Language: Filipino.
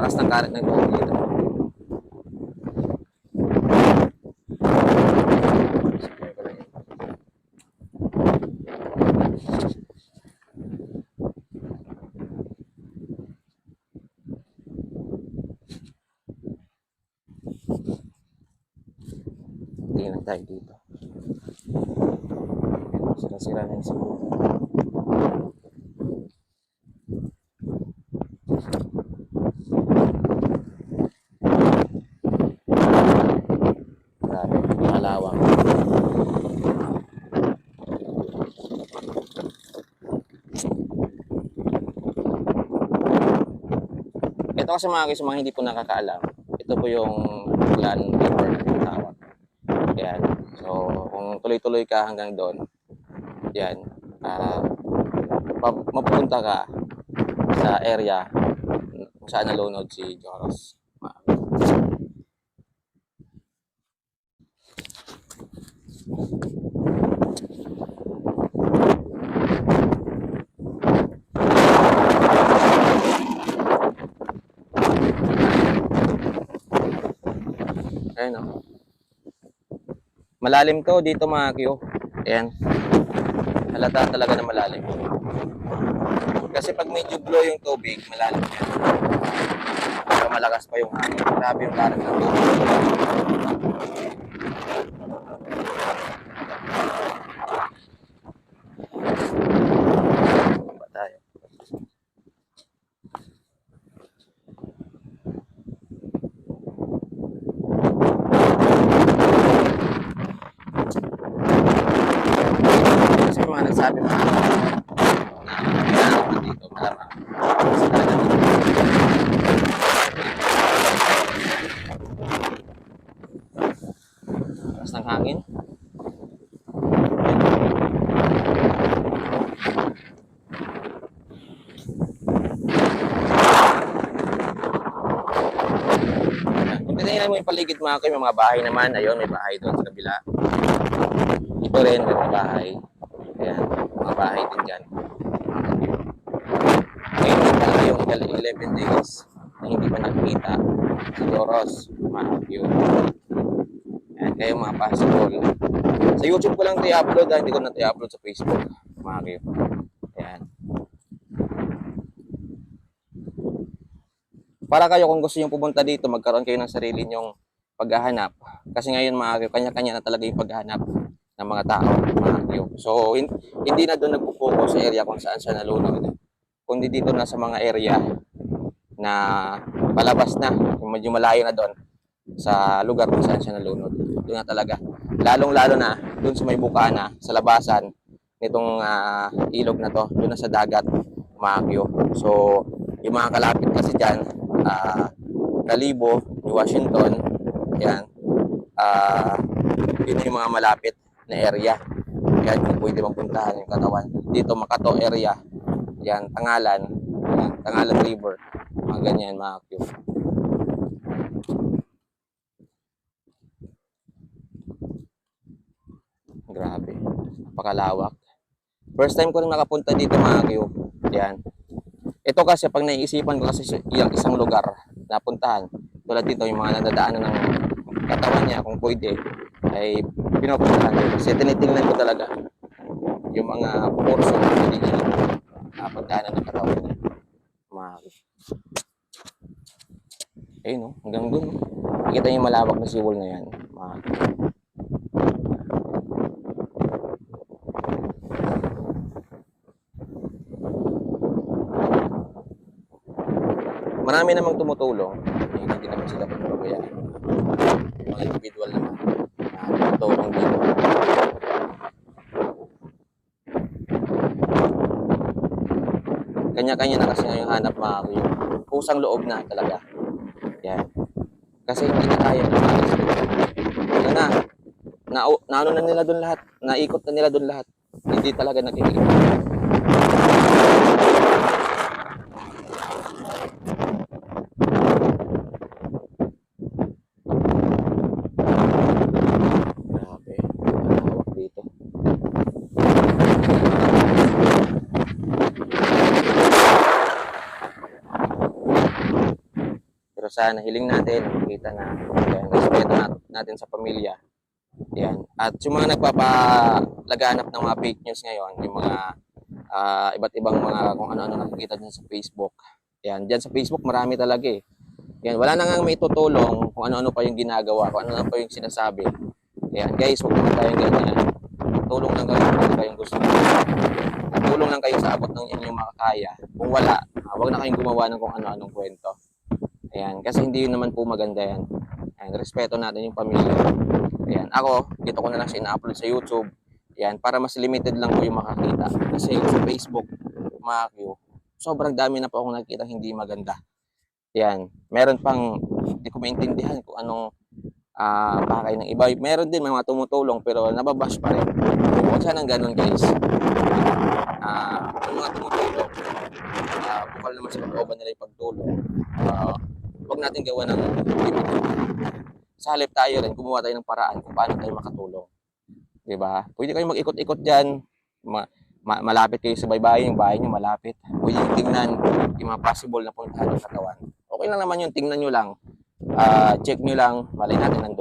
Lakas ng current ng tubig dito. Tingnan tayo dito. Sira-sira na yung siguro. Grabe, malawak. Ito kasi mga guys, mga hindi po nakakaalam, ito po yung river na tinatawag. Yan. So, kung tuloy-tuloy ka hanggang doon, yan, ah pa- mapupunta ka sa area kung saan nalunod si Joros. Ma- Ayun o. Malalim to dito mga Q. Ayan. Halata talaga na malalim. Kasi pag medyo blow yung tubig, malalim yan. Pero malakas pa yung hangin. Grabe yung karat ng tubig. Mga nagsabi mga na dito malamang. Lakas ng hangin. Kung titingnan mo yung paligid mga kayo, may mga bahay naman. Ayun, may bahay doon sa kabila. Ito rin, may bahay. Ayan, mga bahay din dyan. Ngayon din talaga yung 11 days na hindi pa nakikita si Doros, view. Ayan, kayo mga possible. Sa YouTube ko lang ito i-upload, ah, hindi ko na ito i-upload sa Facebook, view. Ayan. Para kayo kung gusto nyo pumunta dito, magkaroon kayo ng sarili nyong paghahanap. Kasi ngayon mga kanya-kanya na talaga yung paghahanap ng mga tao, mga view. So, hin- hindi na doon nagpo-focus sa area kung saan siya nalunod. Kundi dito na sa mga area na palabas na, medyo malayo na doon sa lugar kung saan siya nalunod. Doon na talaga. Lalong-lalo na doon sa may bukana, sa labasan nitong ah, ilog na to, doon na sa dagat, mga view. So, yung mga kalapit kasi dyan, ah, Kalibo, Washington, yan, ah, yun yung mga malapit na area. Yan, kung pwede mong puntahan yung katawan. Dito, Makato area. Yan, Tangalan. Yan, Tangalan River. Mga ganyan, mga cute. Grabe. Napakalawak. First time ko rin nakapunta dito, mga cute. Yan. Ito kasi, pag naiisipan ko kasi si- yung isang lugar na puntahan, tulad dito, yung mga nadadaanan ng katawan niya, kung pwede, ay pinupuntahan ko. Kasi tinitingnan ko talaga yung mga portion na pwede niya uh, ng katawan niya. Mga eh no, hanggang dun. No? Nakikita niyo yung malawak na siwol na yan. Mga Marami namang tumutulong. Hindi naman sila pagpabayaan. Mga individual naman na tumutulong dito. Kanya-kanya na kasi yung hanap mga yung pusang loob na talaga. Yan. Kasi hindi na kaya lumalas dito. Ano na, na, na ano na nila doon lahat. Naikot na nila doon lahat. Hindi talaga nakikita. Grabe. Hawak dito. Sana hiling natin, kita na yan, respeto nat- natin sa pamilya. Yan. At yung mga nagpapalaganap ng mga fake news ngayon, yung mga ah, iba't ibang mga kung ano-ano nakikita dyan sa Facebook. Yan, dyan sa Facebook marami talaga eh. Yan, wala na nga may tutulong kung ano-ano pa yung ginagawa, kung ano-ano pa yung sinasabi. Yan, guys, huwag naman tayong ganyan. Tulong lang kayo kung ano kayong gusto. Tulong lang kayo sa abot ng inyong makakaya. Kung wala, ah, huwag na kayong gumawa ng kung ano-anong kwento. Ayan, kasi hindi yun naman po maganda yan. Ayan, respeto natin yung pamilya. Ayan, ako, dito ko na lang siya ina-upload sa YouTube. Ayan, para mas limited lang po yung makakita. Kasi sa Facebook, mga sobrang dami na po akong nakikita hindi maganda. Ayan, meron pang, hindi ko maintindihan kung anong ah pakay ng iba. Meron din mga tumutulong pero nababash pa rin. Huwag sanang ganun guys. Ah, yung mga tumutulong, ah, bukal naman sa kalooban nila yung pagtulong. Huwag natin gawa ng. Sa halip tayo rin, gumawa tayo ng paraan kung paano tayo makatulong. 'Di ba? Pwede kayong mag-ikot-ikot diyan. Ma- ma- malapit kayo sa baybayin, yung bahay niyo malapit. Pwede yung tingnan yung mga possible na puntahan ng katawan. Okay lang naman yung tingnan nyo lang. Ah, check nyo lang, malay natin nandun